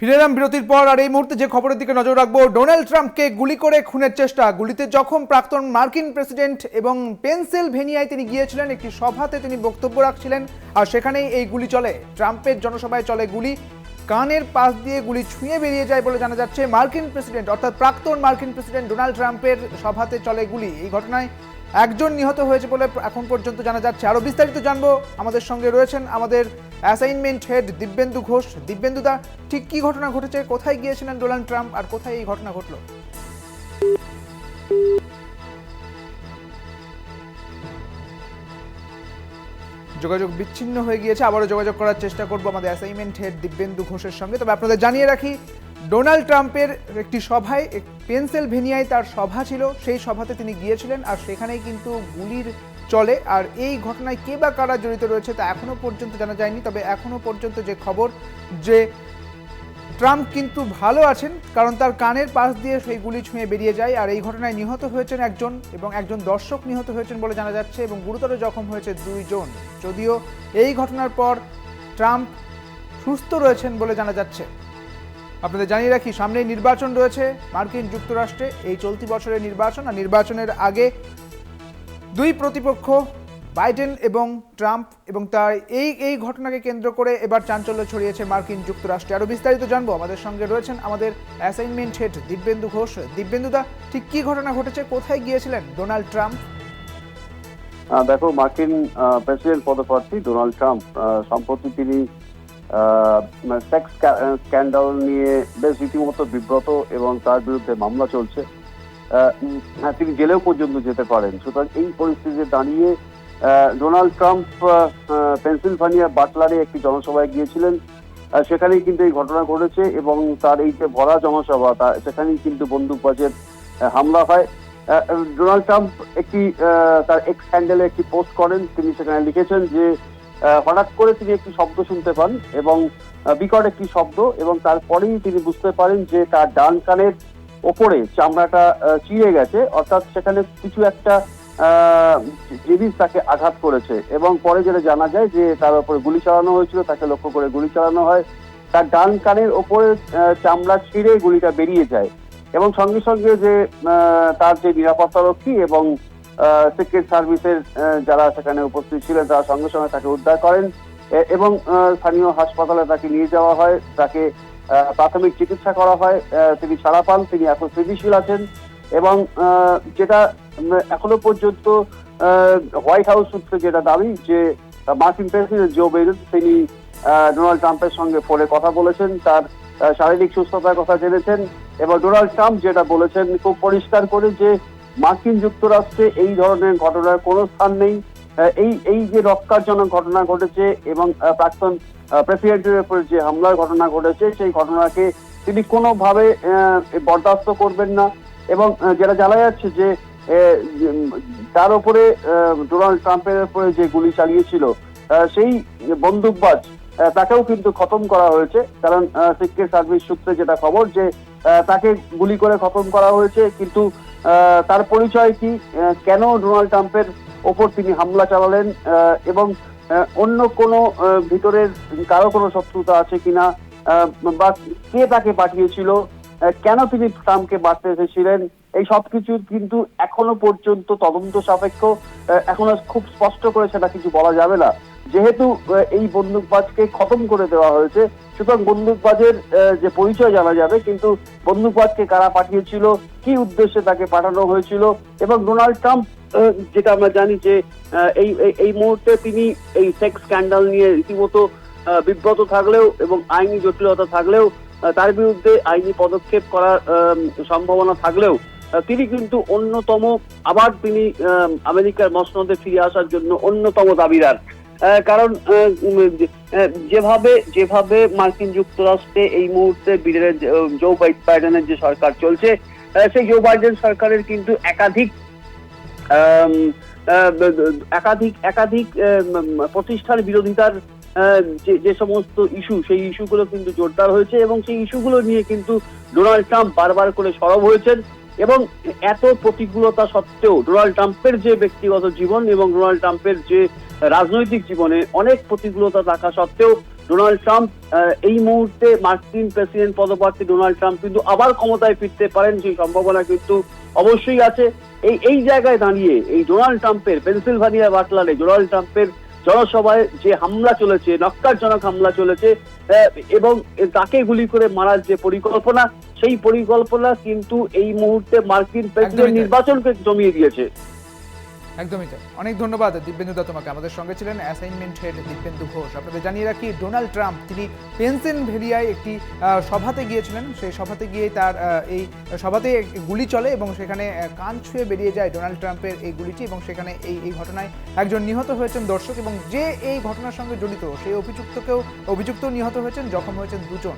ফিরে এলাম বিরতির পর, আর এই মুহূর্তে যে খবরের দিকে নজর রাখব, ডোনাল্ড ট্রাম্পকে গুলি করে খুনের চেষ্টা। গুলিতে জখম প্রাক্তন মার্কিন প্রেসিডেন্ট এবং পেনসিলভেনিয়ায় তিনি গিয়েছিলেন, একটি সভাতে তিনি বক্তব্য রাখছিলেন। আর সেখানেই এই গুলি চলে। ট্রাম্পের জনসভায় চলে গুলি। কানের পাশ দিয়ে গুলি ছুঁয়ে বেরিয়ে যায় বলে জানা যাচ্ছে মার্কিন প্রেসিডেন্ট, অর্থাৎ প্রাক্তন মার্কিন প্রেসিডেন্ট ডোনাল্ড ট্রাম্পের সভাতে চলে গুলি। এই ঘটনায় একজন নিহত হয়েছে বলে এখন পর্যন্ত জানা যাচ্ছে। আরও বিস্তারিত জানব। আমাদের সঙ্গে রয়েছেন আমাদের অ্যাসাইনমেন্ট হেড দিব্যেন্দু ঘোষ। দিব্যেন্দুদা ঠিক কি ঘটনা ঘটেছে? কোথায় গিয়েছিলেন ডোনাল্ড ট্রাম্প? আর কোথায় এই ঘটনা ঘটলো? যোগাযোগ বিচ্ছিন্ন হয়ে গিয়েছে। আবারও যোগাযোগ করার চেষ্টা করব আমাদের অ্যাসাইনমেন্ট হেড দিব্যেন্দু ঘোষের সঙ্গে। তবে আপনাদের জানিয়ে রাখি ডোনাল্ড ট্রাম্পের একটি সভায় পেনসিলভেনিয়ায় তার সভা ছিল। সেই সভাতে তিনি গিয়েছিলেন আর সেখানেই কিন্তু গুলির চলে। আর এই ঘটনায় কে বা কারা জড়িত রয়েছে তা এখনও পর্যন্ত জানা যায়নি। তবে এখনও পর্যন্ত যে খবর যে ট্রাম্প কিন্তু ভালো আছেন, কারণ তার কানের পাশ দিয়ে সেই গুলি ছুঁয়ে বেরিয়ে যায়। আর এই ঘটনায় নিহত হয়েছেন একজন এবং একজন দর্শক নিহত হয়েছেন বলে জানা যাচ্ছে এবং গুরুতর জখম হয়েছে দুইজন। যদিও এই ঘটনার পর ট্রাম্প সুস্থ রয়েছেন বলে জানা যাচ্ছে। আপনাদের জানিয়ে রাখি, সামনেই নির্বাচন রয়েছে মার্কিন যুক্তরাষ্ট্রে। এই চলতি বছরের নির্বাচন আর নির্বাচনের আগে দুই প্রতিপক্ষ, বাইডেন এবং ট্রাম্প, এবং তার এই এই ঘটনাকে কেন্দ্র করে এবার চাঞ্চল্য ছড়িয়েছে মার্কিন যুক্তরাষ্ট্রে। আরও বিস্তারিত জানব। আমাদের সঙ্গে রয়েছেন আমাদের অ্যাসাইনমেন্ট হেড দিব্যেন্দু ঘোষ। দিব্যেন্দুদা ঠিক কি ঘটনা ঘটেছে? কোথায় গিয়েছিলেন ডোনাল্ড ট্রাম্প? দেখো, মার্কিন প্রেসিডেন্ট পদপ্রার্থী ডোনাল্ড ট্রাম্প সম্প্রতি তিনি সেক্স স্ক্যান্ডাল নিয়ে বেশ রীতিমতো বিব্রত এবং তার বিরুদ্ধে মামলা চলছে। হ্যাঁ, তিনি জেলেও পর্যন্ত যেতে পারেন। সুতরাং এই পরিস্থিতিতে দাঁড়িয়ে ডোনাল্ড ট্রাম্প পেনসিলভানিয়া বাটলারে একটি জনসভায় গিয়েছিলেন। সেখানেই কিন্তু এই ঘটনা ঘটেছে এবং তার এই যে ভরা জনসভা তা- সেখানেই কিন্তু বন্দুকবাজের হামলা হয়। ডোনাল্ড ট্রাম্প একটি তার এক্স হ্যান্ডেলে একটি পোস্ট করেন। তিনি সেখানে লিখেছেন যে হঠাৎ করে তিনি একটি শব্দ শুনতে পান এবং বিকট একটি শব্দ এবং তারপরেই তিনি বুঝতে পারেন যে তার ডান কানের ওপরে চামড়াটা চিড়ে গেছে, অর্থাৎ সেখানে কিছু একটা জিনিস তাকে আঘাত করেছে এবং পরে যেটা জানা যায় যে তার উপরে গুলি চালানো হয়েছিল, তাকে লক্ষ্য করে গুলি চালানো হয়। তার ডান কানের ওপরে চামড়া ছিঁড়ে গুলিটা বেরিয়ে যায় এবং সঙ্গে সঙ্গে যে তার যে নিরাপত্তারক্ষী এবং সিক্রেট সার্ভিসের যারা সেখানে উপস্থিত ছিলেন, তারা সঙ্গে সঙ্গে তাকে উদ্ধার করেন। এবং স্থানীয় হাসপাতালে তাকে নিয়ে যাওয়া হয়। তাকে প্রাথমিক চিকিৎসা করা হয়। তিনি ছাড়া পান, তিনি এখন স্থিতিশীল আছেন। এবং যেটা এখনও পর্যন্ত হোয়াইট হাউস সূত্রে যেটা দাবি, যে মার্কিন প্রেসিডেন্ট জো বাইডেন, তিনি ডোনাল্ড ট্রাম্পের সঙ্গে ফোনে কথা বলেছেন, তার শারীরিক সুস্থতার কথা জেনেছেন। এবং ডোনাল্ড ট্রাম্প যেটা বলেছেন, খুব পরিষ্কার করে যে মার্কিন যুক্তরাষ্ট্রে এই ধরনের ঘটনার কোনো স্থান নেই। এই এই যে রক্ষারজনক ঘটনা ঘটেছে এবং প্রাক্তন প্রেসিডেন্টের উপর যে হামলার ঘটনা ঘটেছে, সেই ঘটনাকে তিনি কোনোভাবে বরদাস্ত করবেন না এবং যেটা জানা যাচ্ছে যে তার উপরে ডোনাল্ড ট্রাম্পের উপরে যে গুলি চালিয়েছিল সেই বন্দুকবাজ তাকেও কিন্তু খতম করা হয়েছে। কারণ সিক্রেট সার্ভিস সূত্রে যেটা খবর যে তাকে গুলি করে খতম করা হয়েছে, কিন্তু তার পরিচয় কি? কেন ডোনাল্ড ট্রাম্পের ওপর তিনি হামলা চালালেন? এবং অন্য কোনো ভিতরের কারও কোনো শত্রুতা আছে কিনা? বা কে তাকে পাঠিয়েছিল? কেন তিনি ট্রাম্পকে বাঁচতে এসেছিলেন? এই সবকিছু কিন্তু এখনও পর্যন্ত তদন্ত সাপেক্ষ। এখনও খুব স্পষ্ট করে সেটা কিছু বলা যাবে না। যেহেতু এই বন্দুকবাজকে খতম করে দেওয়া হয়েছে, সুতরাং বন্দুকবাজের যে পরিচয় জানা যাবে, কিন্তু বন্দুকবাজকে কারা পাঠিয়েছিল, কি উদ্দেশ্যে তাকে পাঠানো হয়েছিল, এবং ডোনাল্ড ট্রাম্প যেটা আমরা জানি যে এই, এই- মুহূর্তে তিনি এই সেক্স স্ক্যান্ডাল নিয়ে রীতিমতো বিব্রত থাকলেও এবং আইনি জটিলতা থাকলেও তার বিরুদ্ধে আইনি পদক্ষেপ করার সম্ভাবনা থাকলেও তিনি কিন্তু অন্যতম, আবার তিনি আমেরিকার মসনদে ফিরে আসার জন্য অন্যতম দাবিদার। কারণ যেভাবে যেভাবে মার্কিন যুক্তরাষ্ট্রে এই মুহূর্তে বিডেনের জো বাইডেনের যে সরকার চলছে সেই জো বাইডেন সরকারের কিন্তু একাধিক একাধিক একাধিক প্রতিষ্ঠান বিরোধিতার যে সমস্ত ইস্যু, সেই ইস্যুগুলো কিন্তু জোরদার হয়েছে এবং সেই ইস্যুগুলো নিয়ে কিন্তু ডোনাল্ড ট্রাম্প বারবার করে সরব হয়েছেন। এবং এত প্রতিকূলতা সত্ত্বেও ডোনাল্ড ট্রাম্পের যে ব্যক্তিগত জীবন এবং ডোনাল্ড ট্রাম্পের যে রাজনৈতিক জীবনে অনেক প্রতিকূলতা থাকা সত্ত্বেও ডোনাল্ড ট্রাম্প এই মুহূর্তে মার্কিন প্রেসিডেন্ট পদপ্রার্থী ডোনাল্ড ট্রাম্প কিন্তু আবার ক্ষমতায় ফিরতে পারেন, সেই সম্ভাবনা কিন্তু অবশ্যই আছে। এই এই জায়গায় দাঁড়িয়ে এই ডোনাল্ড ট্রাম্পের পেনসিলভানিয়া বাটলারে ডোনাল্ড ট্রাম্পের জনসভায় যে হামলা চলেছে নক্কারজনক হামলা চলেছে আহ, এবং তাকে গুলি করে মারার যে পরিকল্পনা সেই পরিকল্পনা কিন্তু এই মুহূর্তে মার্কিন প্রেসিডেন্ট নির্বাচনকে জমিয়ে দিয়েছে। একদমই তাই। অনেক ধন্যবাদ দিব্যেন্দু দা তোমাকে। আমাদের সঙ্গে ছিলেন অ্যাসাইনমেন্ট হেড দিব্যেন্দু ঘোষ। আপনাদের জানিয়ে রাখি, ডোনাল্ড ট্রাম্প, তিনি পেনসিলভেনিয়ায় একটি সভাতে গিয়েছিলেন। সেই সভাতে গিয়ে তার এই সভাতে গুলি চলে এবং সেখানে কান ছুঁয়ে বেরিয়ে যায় ডোনাল্ড ট্রাম্পের এই গুলিটি এবং সেখানে এই এই ঘটনায় একজন নিহত হয়েছেন দর্শক এবং যে এই ঘটনার সঙ্গে জড়িত, সেই অভিযুক্তকেও, অভিযুক্ত নিহত হয়েছেন, জখম হয়েছেন দুজন।